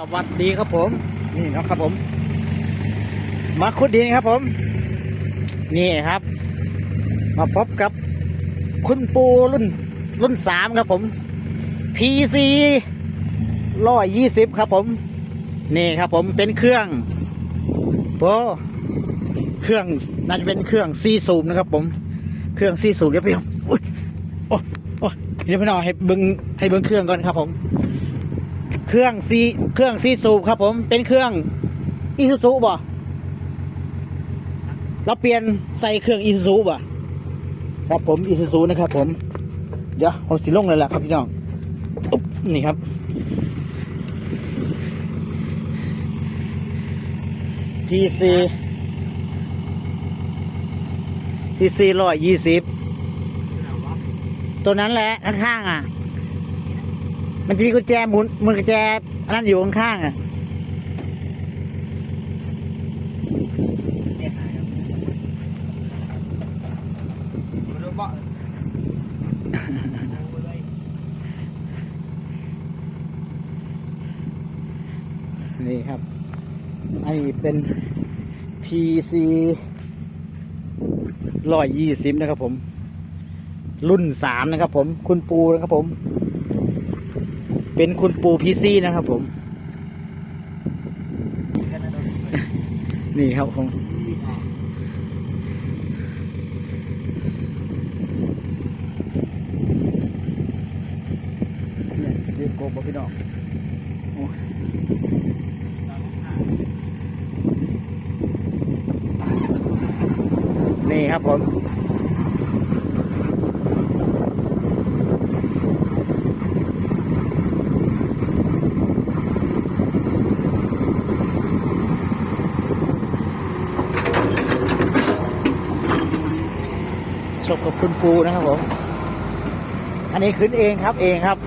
สวัสดีครับผม นี่นะครับผม มาคุดดินครับผม นี่ครับ มาพบกับ คุณปูรุ่น รุ่นสามครับผม PC ร้อยยี่สิบครับผม นี่ครับผมเป็นเครื่องโอ้เครื่องน่าจะเป็นเครื่องซีซูมนะครับ ผม เครื่องซีซูมเดี๋ยวไปอุ้ยโอ้โอ้เดี๋ยวพี่น้องให้เบิ้งให้เบิ้งเครื่องก่อนครับผม เครื่องซีเครื่องซีซูปครับ ผมเป็นเครื่องอีซูซูบ่เราเปลี่ยนใส่เครื่องอีซูซูบ่ครับผมอีซูซูนะครับ ผม เดี๋ยวผมสิลงเลยแหละครับพี่น้องอุ๊บนี่ครับ PC PC ร้อยยี่สิบตัวนั้นแหละข้างๆอะ มันจะมีกุญแจหมุนมือกุญแจอันนั้นอยู่ข้างๆอะนี่ครับอันนี้เป็น PC ร้อยยี่สิบนะครับผม รุ่นสามนะครับผม คุณปูนะครับผม เป็นคุณปูพีซีนะครับผม นี่ครับผมเรียกโกบพี่น้องนี่ครับผม ชมกับคุณปูนะครับผม อันนี้ขึ้นเองครับเองครับ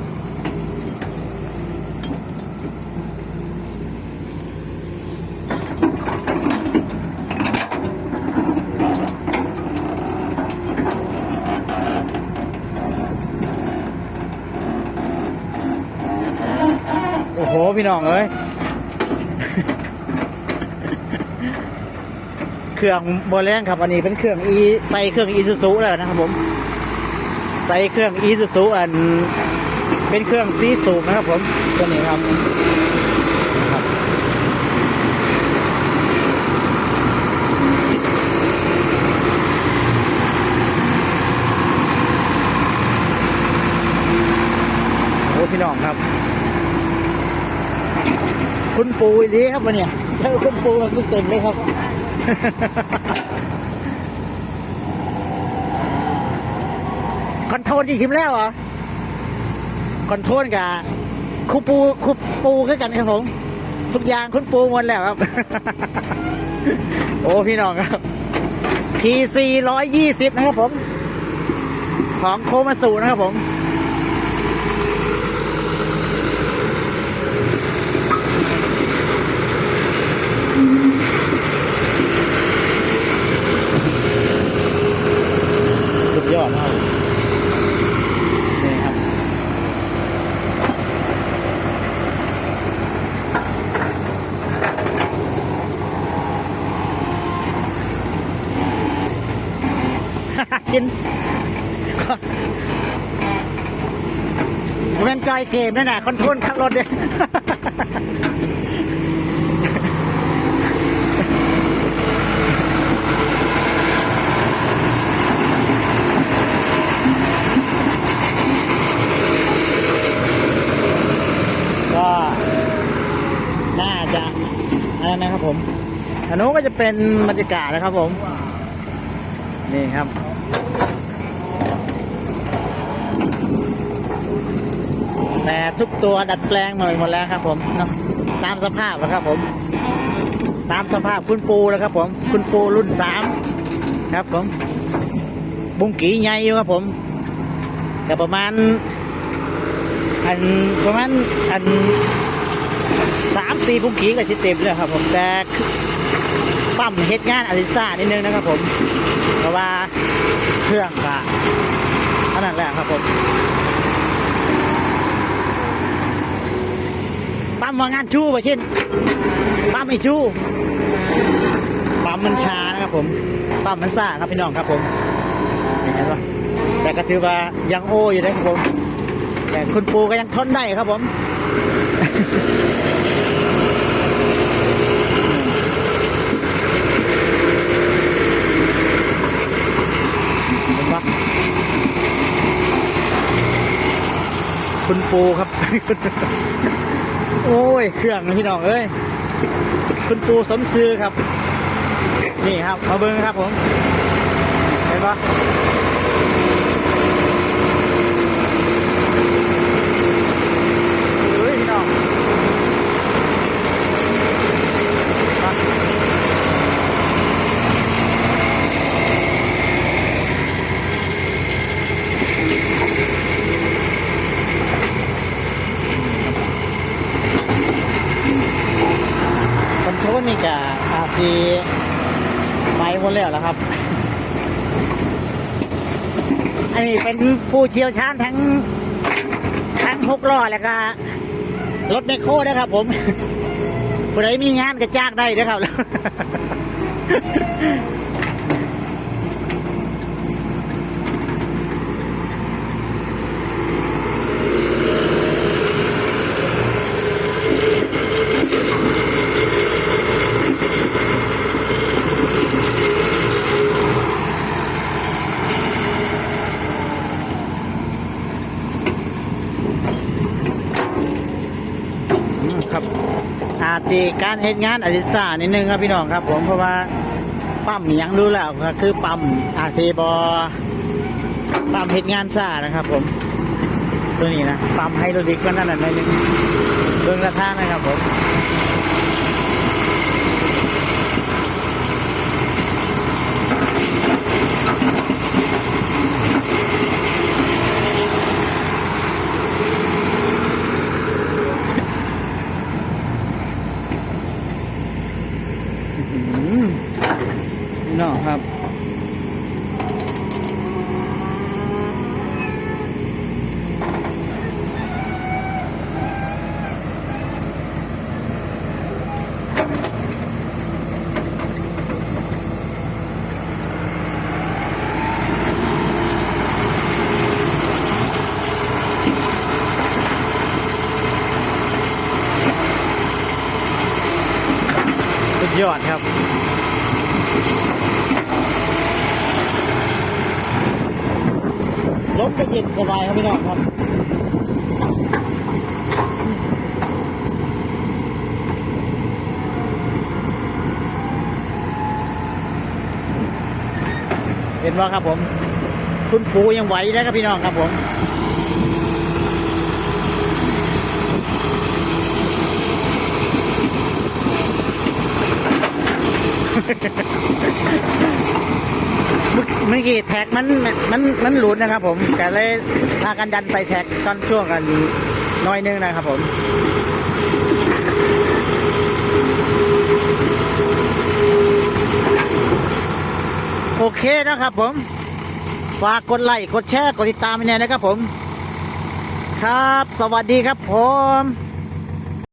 โอ้โห พี่น้องเอ้ย เครื่องโบแรงครับอันนี้เป็นเครื่องอีใส่เครื่องอีซูซูแล้วนะครับผมใส่เครื่องอีซูซูอัน เป็นเครื่องซีสูบนะครับ ผมตัวนี้ครับโอ้พี่น้องครับ คุณปูอีดีครับวันนี้เจอคุณปูมันเต็มเลยครับ คอนโทรลกี่ชิมแล้วเหรอคอนโทรลกับคูปูคูปูคือกันครับผม ทุกอย่างคุณปูหมดแล้วครับ โอ้พี่น้องครับ PC ร้อยยี่สิบนะครับผม ของโคมาสูนะครับผม สุดยอดมากนี่ครับ ชิ้นมันเป็นจอยเกมนั่นน่ะคอนโทรลขับรถเนี่ยก็น่าจะอะไรนะครับผมอันนู้นก็จะเป็นบรรยากาศนะครับผม นี่ครับ แต่ทุกตัวดัดแปลงมาหมดแล้วครับผมเนาะตามสภาพแล้วครับผม ตามสภาพคุณปูแล้วครับผม คุณปูรุ่นสามครับผม บุ้งกี่ใหญ่อยู่ครับผมก็ประมาณ อันประมาณอันสามสี่บุ้งกีก็ชิเต็มเลยครับผมแต่ปั๊มเฮ็ดงานอลิซ่านิดนึงนะครับผม ว่าเครื่องก็อันนั้นแหละครับผมปั๊มว่างานชู่ป่ะชินปั๊มไม่ชู่ปั๊มมันช้านะครับผมปั๊มมันซ่าครับพี่น้องครับผมเห็นปะแต่ก็ถือว่ายังโออยู่นะครับผมแต่คุณปูก็ยังทนได้ครับผม เห็นปะ คุณปูครับ โอ้ย เครื่องพี่น้องเอ้ย คุณปูสมซื้อครับ นี่ครับ มาเบิ้งครับผม เห็นปะเฮ้ยพี่น้องมา คอนโทรลนี่จะอาซีไปหมดแล้วแล้วครับ อันนี้เป็นผู้เชี่ยวชาญทั้งทั้งหกล้อแล้วก็รถแมคโครนะครับ ผมผู้ใดมีงานก็จ้างได้นะครับ อาตีการเฮ็ดงานอาจิตย์ซ่านิดนึงครับพี่น้องครับ ผมเพราะว่าปั๊มยังรู้แล้วก็คือปั๊มอาซีบอปั๊มเฮ็ดงานซ่านะครับ ผม ตัวนี้นะปั๊มไฮโดรลิกก็นั่นน่ะหนิดนึงเบิ่งราคานะครับผม ยอดครับรถก็เย็นสบายครับพี่น้องครับเห็นว่าครับผม คุณปูยังไหวนะครับพี่น้องครับผม อเมื่อกี้แท็กมันมันมันหลุดนะครับผมแต่เลยพากันดันใส่แท็กตอนช่วงกันน้อยนึงนะครับผมโอเคนะครับผม ฝากกดไลค์กดแชร์กดติดตามไปเนี่ยนะครับผม ครับ สวัสดีครับผม